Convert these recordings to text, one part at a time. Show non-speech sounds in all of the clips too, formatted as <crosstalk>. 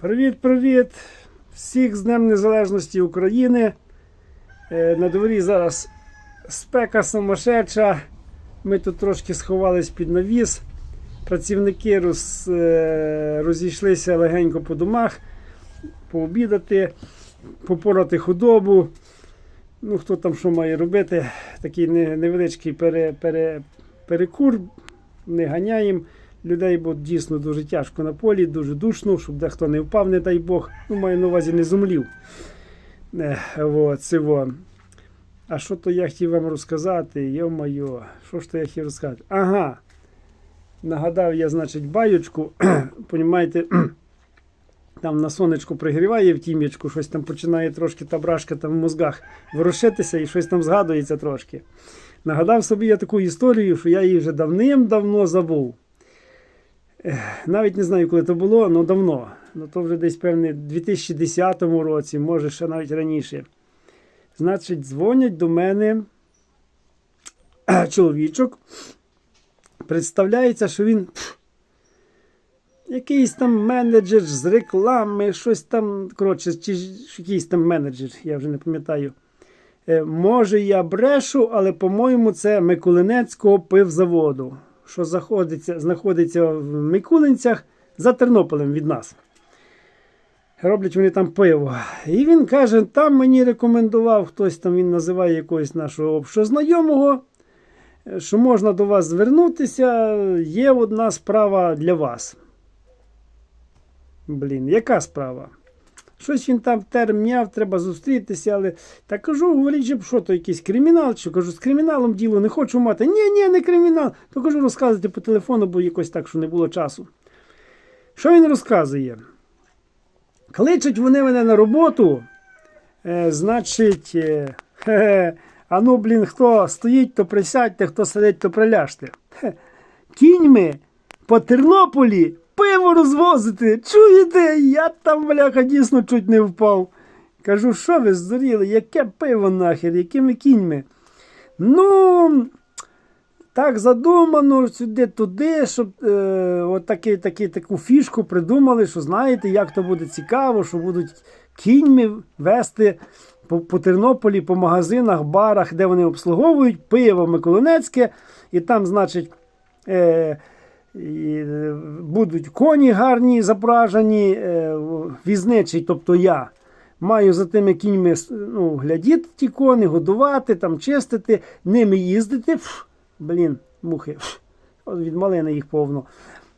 Привіт-привіт! Всіх з Днем Незалежності України. Е, На дворі зараз спека сумасшедша. Ми тут трошки сховались під навіс. Працівники роз, е, розійшлися легенько по домах, пообідати, попорати худобу. Ну, хто там що має робити, такий невеличкий пере, пере, перекур, не ганяємо людей, бо дійсно дуже тяжко на полі, дуже душно, щоб дехто не впав, не дай Бог. Ну, маю на увазі не зумлів. Вот, цього. А що то я хотів вам розказати? Йо-моє, що ж то я хотів розказати? Ага. Нагадав я, значить, баючку. <clears throat> Понімаєте, <clears throat> там на сонечку пригріває в тім'ячку, щось там починає трошки та брашка там в мозгах ворушитися і щось там згадується трошки. Нагадав собі я таку історію, що я її вже давним-давно забув. Навіть не знаю, коли це було, але давно. Ну то вже десь, певне, в 2010 році, може ще навіть раніше. Значить, дзвонять до мене <clears throat> чоловічок. Представляється, що він пф, якийсь там менеджер з реклами, щось там, коротше, чи якийсь там менеджер, я вже не пам'ятаю. Е, Може, я брешу, але, по-моєму, це Миколинецького пивзаводу, що заходиться, знаходиться в Микулинцях за Тернополем від нас. Роблять вони там пиво. І він каже: там мені рекомендував хтось там він називає якогось нашого общого знайомого, е, що можна до вас звернутися, є одна справа для вас. Блін, яка справа? Щось він там термняв, треба зустрітися, але та кажу, говоріть, же, що то якийсь кримінал, що кажу, з криміналом діло не хочу мати. Ні, ні, не кримінал. То кажу, розказуйте по телефону, бо якось так, що не було часу. Що він розказує? Кличуть вони мене на роботу, е, значить, е, хе-хе, а ну, блін, хто стоїть, то присядьте, хто сидить, то приляжте. Кіньми по Тернополі пиво розвозити. Чуєте? Я там, бляха, дійсно чуть не впав. Кажу, що ви здуріли? Яке пиво нахер, якими кіньми? Ну, так задумано, сюди туди, щоб е, от таки, таки, таку фішку придумали, що знаєте, як то буде цікаво, що будуть кіньми вести по, по Тернополі, по магазинах, барах, де вони обслуговують пиво Миколинецьке, і там, значить, е, е, будуть коні гарні запражені, е, візничий, тобто я. Маю за тими кіньми ну, глядіти ті кони, годувати, там, чистити, ними їздити. Фу, блін, мухи. Фу, від малини їх повно.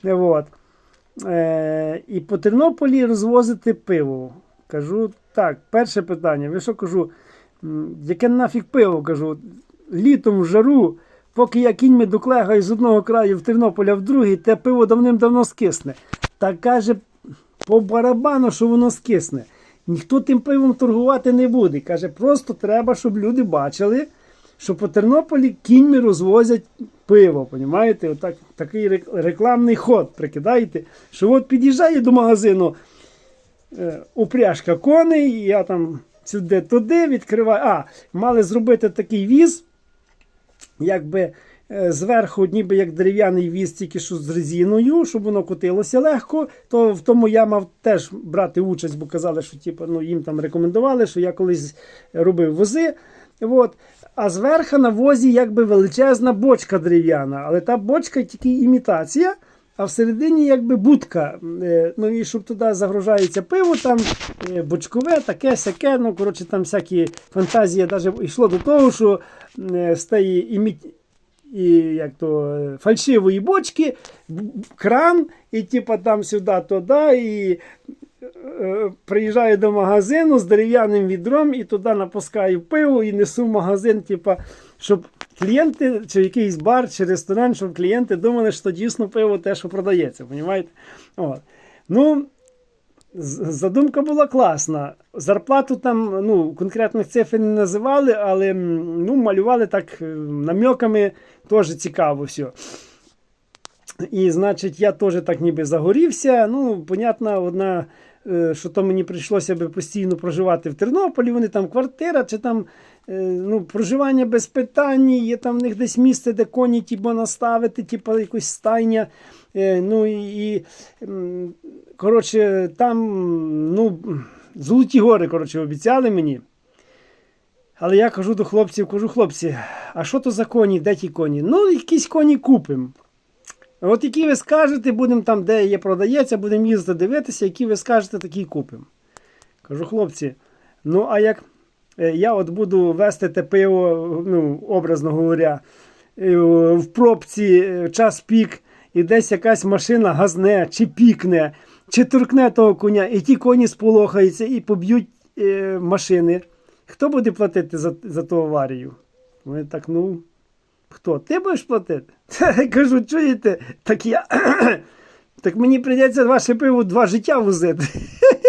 Е, От. Е, і по Тернополі розвозити пиво. Кажу, так, перше питання. Ви що кажу? Яке нафіг пиво? Кажу, літом в жару, поки я кіньми доклегаю з одного краю в Тернополя в другий, те пиво давним-давно скисне. Та каже, по барабану, що воно скисне. Ніхто тим пивом торгувати не буде. Каже, просто треба, щоб люди бачили, що по Тернополі кіньми розвозять пиво. Понімаєте? Отак, такий рекламний ход прикидаєте, що от під'їжджає до магазину е, упряжка коней, і я там сюди туди відкриваю. А, мали зробити такий віз, якби е, зверху, ніби як дерев'яний віз, тільки що з резиною, щоб воно котилося легко. То в тому я мав теж брати участь, бо казали, що типу, ну, їм там рекомендували, що я колись робив вози. От. А зверху на возі якби величезна бочка дерев'яна, але та бочка тільки імітація. А всередині якби будка. Е, Ну і щоб туди загружається пиво, там е, бочкове, таке, сяке. Ну, коротше, там всякі фантазії навіть йшло до того, що е, з тієї імі... і, як то, фальшивої бочки, кран, і типа там сюди, туди, і приїжджаю до магазину з дерев'яним відром і туди напускаю пиво і несу в магазин, типа, щоб клієнти, чи якийсь бар, чи ресторан, щоб клієнти думали, що дійсно пиво те, що продається. Понімаєте? От. Ну, задумка була класна. Зарплату там ну, конкретних цифр не називали, але ну, малювали так е, намеками, теж цікаво все. І, значить, я теж так ніби загорівся. Ну, понятно, одна, е, що то мені прийшлося би постійно проживати в Тернополі. Вони там квартира, чи там ну, проживання без питань, є там в них десь місце, де коні типу, наставити, типу, якось стайня. Е, ну і, коротше, там ну, золоті гори коротше, обіцяли мені. Але я кажу до хлопців, кажу, хлопці, а що то за коні, де ті коні? Ну, якісь коні купимо. От які ви скажете, будемо там, де є продається, будемо їздити дивитися, які ви скажете, такі купимо. Кажу, хлопці, ну а як е, я от буду вести те пиво, ну, образно говоря, е, в пробці е, час пік, і десь якась машина газне, чи пікне, чи торкне того коня, і ті коні сполохаються і поб'ють е, машини. Хто буде платити за, за ту аварію? Вони так, ну, хто? Ти будеш платити? <laughs> Я кажу, чуєте? Так я. <clears throat> Так мені прийдеться ваше пиво два життя возити. <laughs>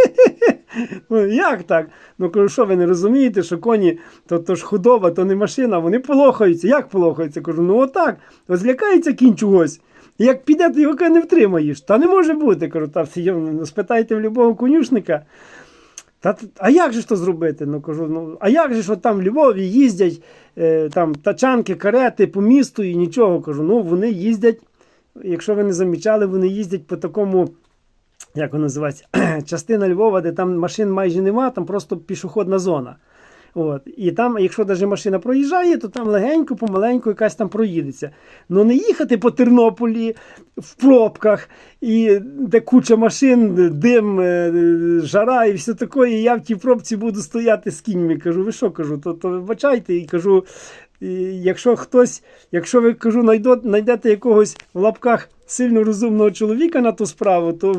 Ну, як так? Ну кажу, що ви не розумієте, що коні то, то ж худоба, то не машина, вони полохаються. Як полохаються? Кажу, ну отак. От кінь чогось. Як піде, то його не втримаєш. Та не може бути. Кажу, та ну, спитайте в любого конюшника. Та, а як же ж то зробити? Ну кажу, ну а як же ж там в Львові їздять е, там тачанки, карети по місту і нічого кажу. Ну вони їздять, якщо ви не замічали, вони їздять по такому, як воно називається, <clears throat> частина Львова, де там машин майже нема, там просто пішохідна зона. От. І там, якщо навіть машина проїжджає, то там легенько, помаленьку якась там проїдеться. Ну не їхати по Тернополі в пробках, і де куча машин, дим, е, жара і все таке. І я в тій пробці буду стояти з кіньми. Кажу, ви що кажу, то, то вибачайте, і кажу, якщо хтось, якщо ви кажу, знайдете якогось в лапках сильно розумного чоловіка на ту справу, то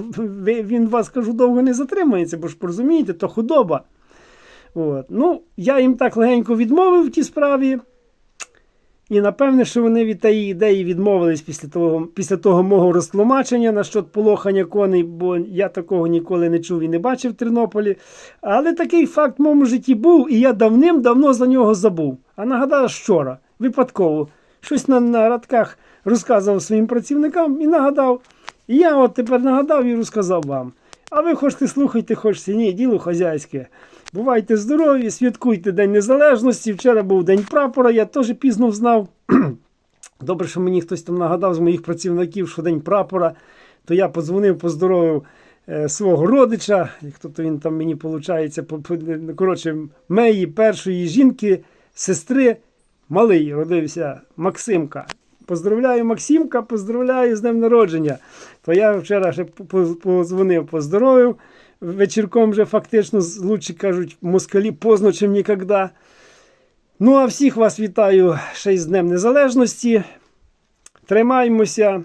він вас кажу довго не затримається, бо ж порозумієте, то худоба. От. Ну, я їм так легенько відмовив в тій справі. І напевне, що вони від тієї ідеї відмовились після того, після того мого розтлумачення насчет полохання коней, бо я такого ніколи не чув і не бачив в Тернополі. Але такий факт в моєму житті був, і я давним-давно за нього забув. А нагадав вчора, випадково, щось на, на радках розказував своїм працівникам і нагадав. І я от тепер нагадав і розказав вам. А ви хочете слухайте, хочете ні, діло хазяйське. Бувайте здорові, святкуйте День Незалежності. Вчора був День прапора, я теж пізно знав. <clears throat> Добре, що мені хтось там нагадав з моїх працівників, що День прапора, то я подзвонив, поздоровив е, свого родича, хто то він там мені виходить, коротше, моєї першої жінки, сестри, малий родився Максимка. Поздравляю Максимка, поздравляю з днем народження. То я вчора ще позвонив, поздоровив. Вечірком вже фактично лучше кажуть, москалі поздно, чим ніколи. Ну, а всіх вас вітаю ще й з Днем Незалежності. Тримаймося.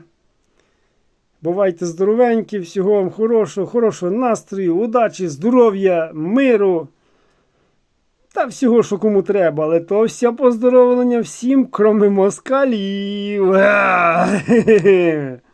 Бувайте здоровенькі, всього вам хорошого, хорошого настрою, удачі, здоров'я, миру. Та всього, що кому треба, але то все поздоровлення всім, кроме москалів. <laughs>